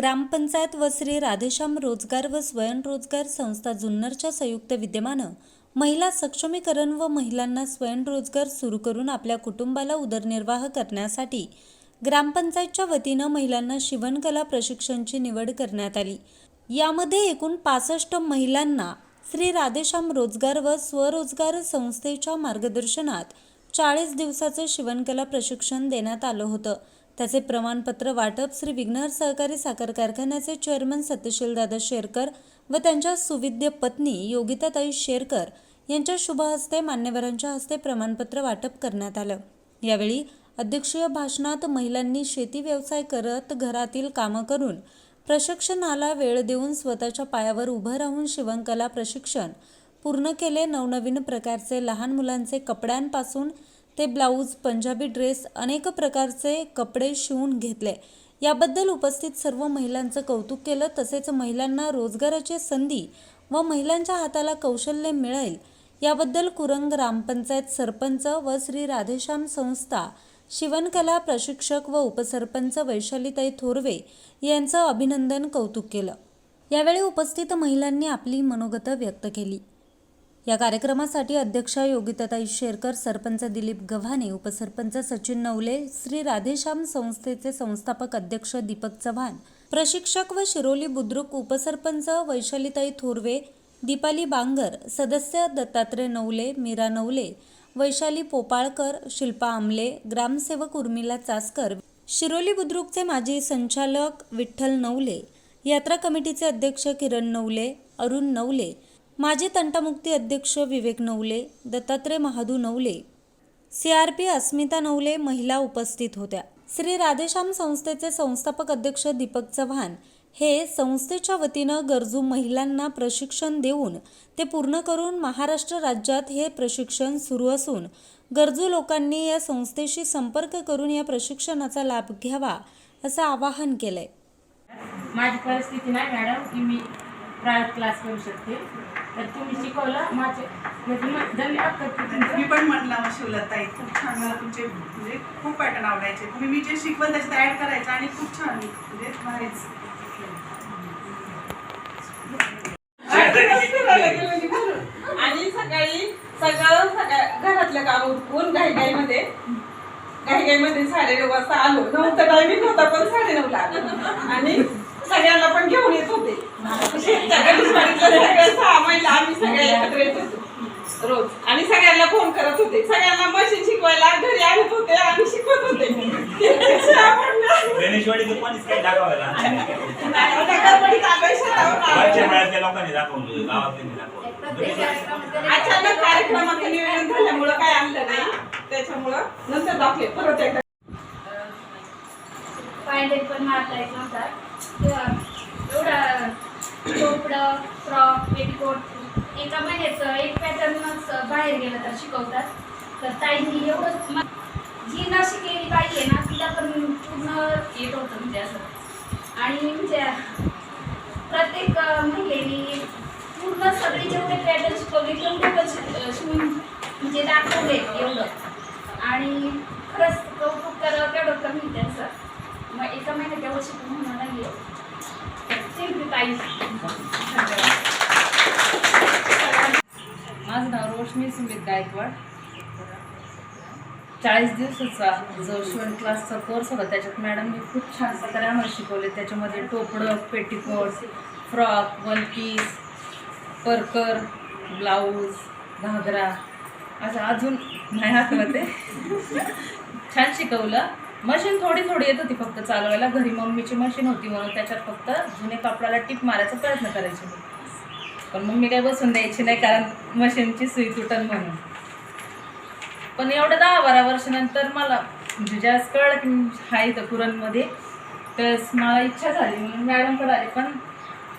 ग्रामपंचायत व श्री राधेश्याम रोजगार व स्वयंरोजगार संस्था जुन्नरच्या संयुक्त विद्यमानं महिला सक्षमीकरण व महिलांना स्वयंरोजगार सुरू करून आपल्या कुटुंबाला उदरनिर्वाह करण्यासाठी ग्रामपंचायतच्या वतीनं महिलांना शिवणकला प्रशिक्षणची निवड करण्यात आली. यामध्ये एकूण पासष्ट महिलांना श्री राधेश्याम रोजगार व स्वरोजगार संस्थेच्या मार्गदर्शनात चाळीस दिवसाचं शिवणकला प्रशिक्षण देण्यात आलं होतं. त्याचे प्रमाणपत्र वाटप श्री विघ्नर सहकारी साखर कारखान्याचे चेअरमन सत्यशीलदादा शेरकर व त्यांच्या सुविद्य पत्नी योगिताताई शेरकर यांच्या शुभ हस्ते मान्यवरांच्या हस्ते प्रमाणपत्र वाटप करण्यात आलं. यावेळी अध्यक्षीय भाषणात महिलांनी शेती व्यवसाय करत घरातील कामं करून प्रशिक्षणाला वेळ देऊन स्वतःच्या पायावर उभं राहून शिवणकला प्रशिक्षण पूर्ण केले. नवनवीन प्रकारचे लहान मुलांचे कपड्यांपासून ते ब्लाऊज पंजाबी ड्रेस अनेक प्रकारचे कपडे शिवून घेतले. याबद्दल उपस्थित सर्व महिलांचं कौतुक केलं तसेच महिलांना रोजगाराची संधी व महिलांच्या हाताला कौशल्य मिळेल याबद्दल कुरंग ग्रामपंचायत सरपंच व श्री राधेश्याम संस्था शिवणकला प्रशिक्षक व उपसरपंच वैशालीताई थोरवे यांचं अभिनंदन कौतुक केलं. यावेळी उपस्थित महिलांनी आपली मनोगत व्यक्त केली. या कार्यक्रमासाठी अध्यक्षा योगिताताई शेरकर सरपंच दिलीप गव्हाणे उपसरपंच सचिन नवले श्री राधेश्याम संस्थेचे संस्थापक अध्यक्ष दीपक चव्हाण प्रशिक्षक व शिरोली बुद्रुक उपसरपंच वैशालीताई थोरवे दीपाली बांगर सदस्य दत्तात्रय नवले मीरा नवले वैशाली पोपाळकर शिल्पा आमले ग्रामसेवक उर्मिला चासकर शिरोली बुद्रुकचे माजी संचालक विठ्ठल नवले यात्रा कमिटीचे अध्यक्ष किरण नवले अरुण नवले माजी तंटामुक्ती अध्यक्ष विवेक नवले दत्तात्रय महादू नवले सीआरपी अस्मिता नवले महिला उपस्थित होत्या. श्री राधेश्याम संस्थेचे संस्थापक अध्यक्ष दीपक चव्हाण हे संस्थेच्या वतीनं गरजू महिलांना प्रशिक्षण देऊन ते पूर्ण करून महाराष्ट्र राज्यात हे प्रशिक्षण सुरू असून गरजू लोकांनी या संस्थेशी संपर्क करून या प्रशिक्षणाचा लाभ घ्यावा असं आवाहन केलंय. माझी परिस्थिती नाही मॅडम. की मी प्रायव्हेट क्लास करू शकते. तर तुम्ही शिकवलं माझे म्हणजे धन्यवाद करते. मी पण म्हटलं मग शिवलताई खूप छान मला तुमचे म्हणजे खूप पॅटर्न आवडायचे. तुम्ही मी जे शिकवल त्याच्यात ऍड करायचं आणि खूप छान म्हणजे भारीच आणि सकाळी सगळं सगळ्या घरातलं काम उरकून घाईघाईमध्ये घाईघाईमध्ये साडे नऊ वाजता आलो नऊचा टायमिंग होता पण साडे नऊला आलो. आणि सगळ्यांना पण घेऊन येत होते. सगळ्या सहा महिला आम्ही सगळ्या एकत्र येत होतो. रोज. आणि सगळ्यांना फोन करत होते. सगळ्यांना मशीन शिकवायला घरी आणत होते आणि शिकवत होते. अचानक कार्यक्रमाचं नियोजन झाल्यामुळं काय आणलं नाही. त्याच्यामुळं नंतर दाखले परत एकदा पायडेल पण मारता येत नव्हता एवढा चोपडं फ्रॉक पेटीकोट एका महिन्याचं एक पॅटर्नच बाहेर गेलं तर शिकवतात. तर ताईंनी एवढं जी न शिकलेली बाई आहे ना तिला पण पूर्ण येत होतं म्हणजे असं. आणि म्हणजे प्रत्येक अं, महिलेने पूर्ण सगळे जेवढे पॅटर्न शिकवले तेवढे पण शिवून म्हणजे दाखवले एवढं. आणि खरंच कौतुक करावं तेवढं कमी त्यांचं. मग एका महिन्यात तेवढं शिकून होणार नाही माझं नाव रोशनी सुमित गायकवाड. चाळीस दिवसाचा जो शिवण क्लासचा कोर्स होता त्याच्यात मॅडमनी खूप छान प्रकारे आम्हाला शिकवले. त्याच्यामध्ये टोपडं पेटीकोट फ्रॉक वन पीस परकर ब्लाऊज घागरा. असं अजून नाही आठवत आहे. छान शिकवलं. मशीन थोडी थोडी येत होती फक्त चालवायला. घरी मम्मीची मशीन होती म्हणून त्याच्यात फक्त जुने कापडाला टिप मारायचा प्रयत्न करायचे मी. पण मग मी काय बसून द्यायची नाही कारण मशीनची सुई तुटन म्हणून. पण एवढं दहा बारा वर्षानंतर मला म्हणजे जास्त कळलं की हा इथं पुरणमध्ये तर मला इच्छा झाली. म्हणून मॅडमकडे आली. पण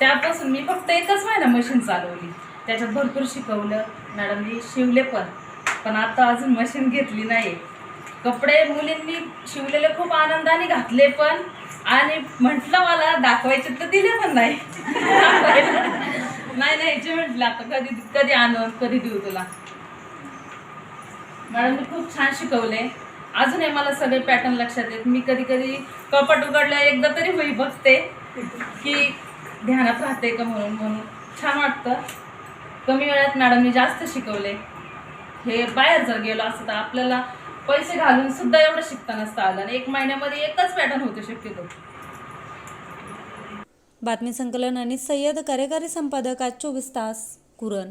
त्यापासून मी फक्त एकच महिना मशीन चालवली. त्याच्यात भरपूर शिकवलं. मॅडमनी शिवले पण. पण आता अजून मशीन घेतली नाही कपडे मुलींनी शिवलेले खूप आनंदाने घातले पण आणि म्हटलं मला दाखवायचे तर दिले पण नाही. नाही नाही जे म्हटलं आता कधी कधी आणून कधी देऊ तुला. मॅडमनी खूप छान शिकवले. अजूनही मला सगळे पॅटर्न लक्षात येत मी कधी कधी कपाट उघडल्या एकदा तरी होई बघते की ध्यानात राहते का म्हणून म्हणून. छान वाटतं. कमी वेळात मॅडमनी जास्त शिकवले. हे बाहेर जर गेलो असतं तर आपल्याला पैसे घालून सुद्धा एवढं शिकता नसता आलं. आणि एक महिन्यामध्ये एकच पॅटर्न होते शक्यतो. बातमी संकलन आणि सय्यद कार्यकारी संपादक आज चोवीस तास कुरण.